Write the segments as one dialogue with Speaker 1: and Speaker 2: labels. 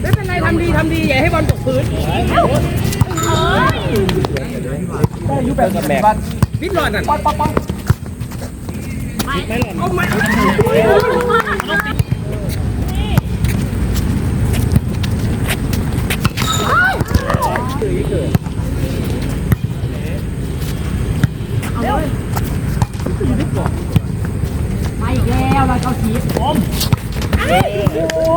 Speaker 1: ไม่เป็นไรทำดีทำดีอย่าให้บอลตกพื้นเอ้าเอ้ยไ
Speaker 2: ด้ยุบแบ
Speaker 1: บแบก
Speaker 2: นิด
Speaker 1: หล่อนอะป๊อปป๊อปป๊อไม่หล่นโอาไม่า
Speaker 2: อีกแล้วมา เข้าชีผม
Speaker 1: โอ้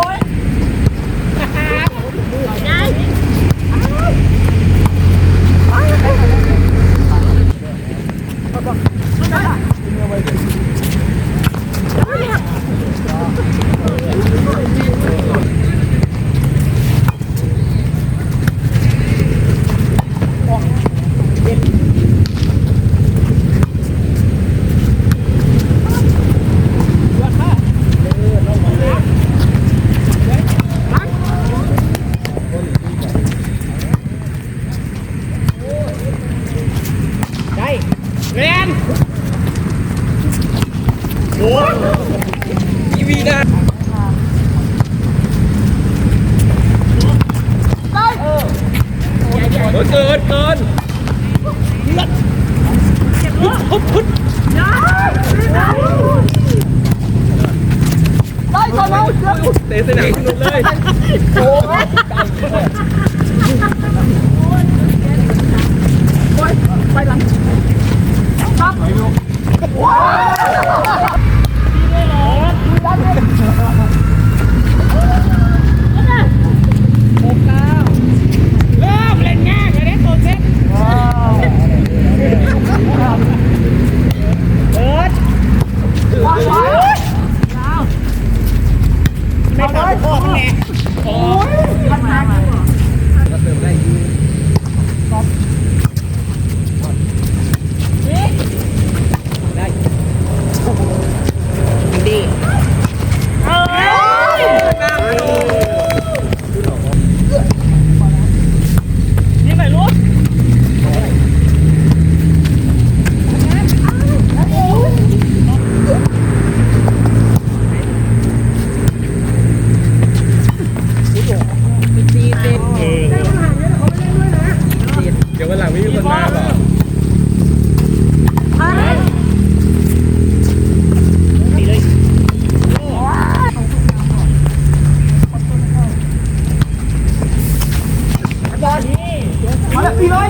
Speaker 1: เกินเกินเกินพุดพุด
Speaker 2: ได้ก่อนแล้วเดี๋ยว
Speaker 1: เตะสนามนุกเลยเริ่มเล่นง่ายเลยนะตัวเซ็ตเปิดไม่ต่อพ่อมันแน่โอ้ยก็เติมได้ยูได้ดีนี่ไปรู้ เดี๋ยววันหลังไม่มีคนมาหรอตีเลย
Speaker 2: มาแล้วปีเลย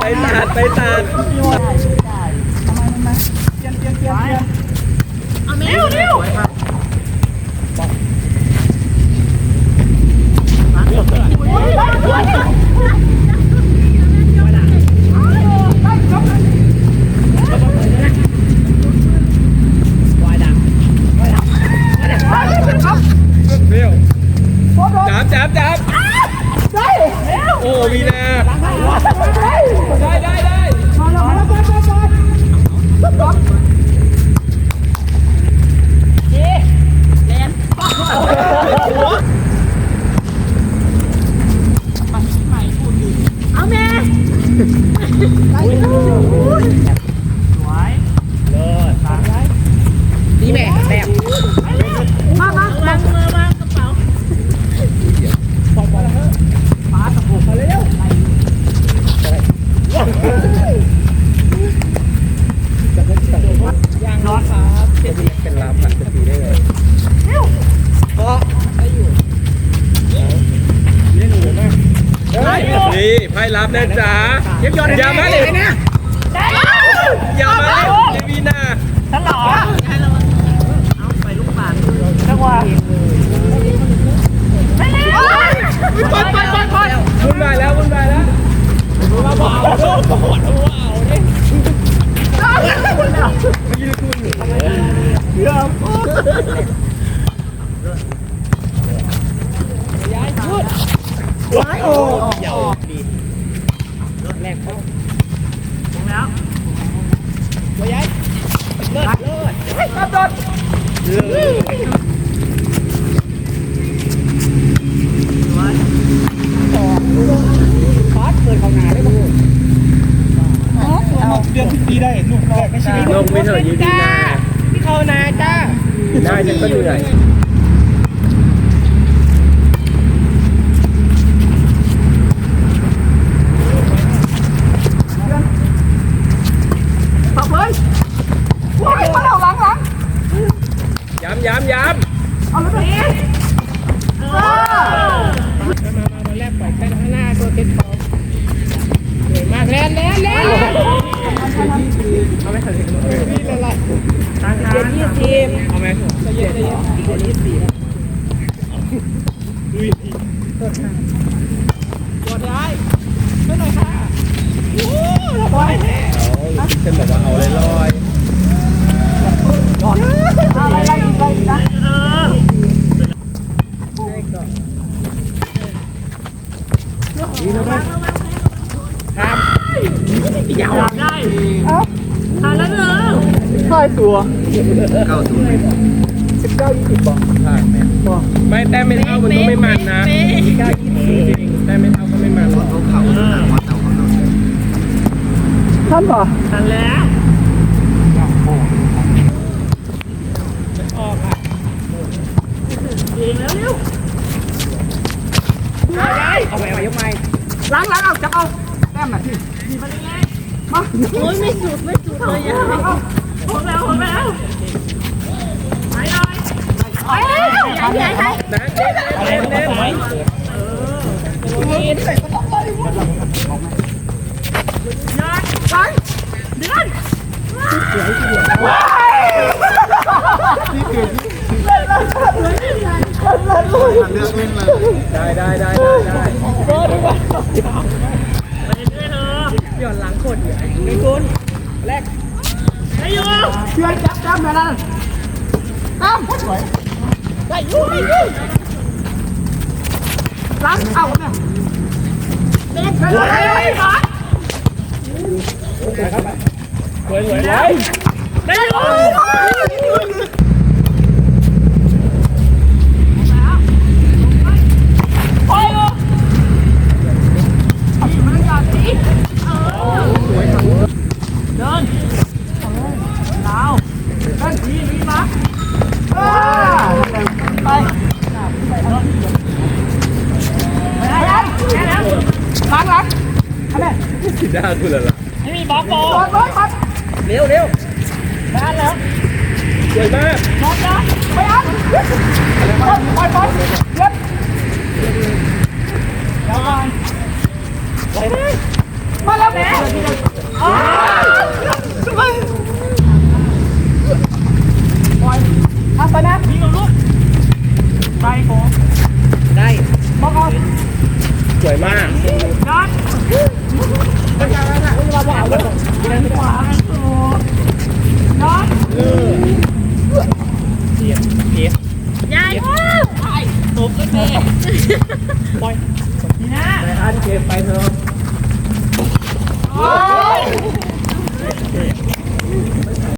Speaker 1: ไปตัดไปตัด
Speaker 2: เอาเร็วเร็ว
Speaker 1: เร็วจับจับจับโอ้วีนาได้ได้ได้ นี่แม่แบบ
Speaker 2: มามามามือมากระเป๋า
Speaker 1: ยางร้อนครับเป็นเป็นลาผัดเป็นปีได้เลยก็ได้อยู่นี่หนูมากนี่ไพ่รับนะจ๊ะอย่ามาเลยนะอย่ามาเลยวีนา
Speaker 2: ฉันหรอเอาไปลูกบาศก์จังหวะไปเร็วไปไปไปไป
Speaker 1: วุ่นวายแล้ววุ่นวายแล้วมาบอกเอาโลกปวดหัวเอาเนี่ยว้ายโอ้ยาวดีรถแรกเข้า
Speaker 2: แล้ว
Speaker 1: ตัวใหญ่เลิศเลิศ
Speaker 2: กระโดด
Speaker 1: เลิศ
Speaker 2: เอา
Speaker 1: เดือนที่ดี
Speaker 3: ที่ได้ลูกแรกในชีวิต
Speaker 1: ลงไปเถอะยืนดีนา
Speaker 2: พี่เขานาจ้า
Speaker 1: ได้ฉันก็เหนื่อย
Speaker 2: ปักเลยว้ายมาแล้วหลังหลัง
Speaker 1: ย้ำย้ำย้
Speaker 2: เอาเลยพี่มามามาแลกปล่อยไปข้างหน้าตัวเต็มพร้อมเหนื่อยมากแล้วแล้วแล้วเอาไมคะนี่ละลายเจ็ดยี่สิบเอาไหมเจ็ดยี่สิบเจ็ดยี่สิบกดได้ไม่หน่อยค่ะโอ้ยแน่
Speaker 1: เอาฉันบอกว่าเอาลอยลอย
Speaker 2: อะไรอะไรอะไรนะ
Speaker 1: ยาวได้
Speaker 2: ทานแล้วเหรอใช่ตัว
Speaker 1: เข้าตัว
Speaker 2: สิบเก้ายี่สิบบอก
Speaker 1: พลาดไหมไม่แต้มไม่เท่ามันก็ไม่มันนะจริงแต้มไม่เท่าก็ไม่มันเขาเขา
Speaker 2: ท่านป่ะทันแล้วออกอะเองแล้วเร็ว เอาไปเอาไปยกไม้ล้างล้างเอาจับเอาแต้มน่ที่มาเลยไงมา
Speaker 4: โอ้ยไม่สุดไม่สุดเลยอะ
Speaker 2: หมดแล้วหมดแล้วไปเลย
Speaker 4: ไปไปไป
Speaker 1: นะเน้นเน้นเน้น
Speaker 2: กินใส่กระป๋องเลยยัดล้างเดือนว้ายเล่นเลยเล่นเลย เลือกเล่นมา
Speaker 1: ได้ได้ได้ได้ได้
Speaker 2: หย่อนหลังคนอยู่ไอ้คุณแรกไอ้ยูเชื่อจับจับมาแล้วตั้มสวยได้ยูได้ยูล้างเอาเนี่ยเด็กเลยมา
Speaker 1: สวยสวย
Speaker 2: ได้ยูโอ้ยมันอยากดีเดินดาวเดินดีดีมาไปไปแล้วล้างล้างอันนี้
Speaker 1: สิด้าคุณละล่ะ
Speaker 2: ไม่มีบล็อกโบอลบอลครับ
Speaker 1: เร็วเร็ว
Speaker 2: ไปอันแล้ว
Speaker 1: สวยมาก
Speaker 2: บอลนะไปอันบอลบอลบอลเย็บแล้วไปไปเลยมาแล้วแม่อ้าวไปบอลทำไปนะยิงลูกไปโกได้บอลเอา
Speaker 1: สวยมาก
Speaker 2: ยัดไปกันแล้วนะเราบอกว่าเดินขวาตัวยัด
Speaker 4: ยาย
Speaker 2: ตกกันเอง ปล่อยนี่นะ
Speaker 1: ไปอันเก็บไปเถอะ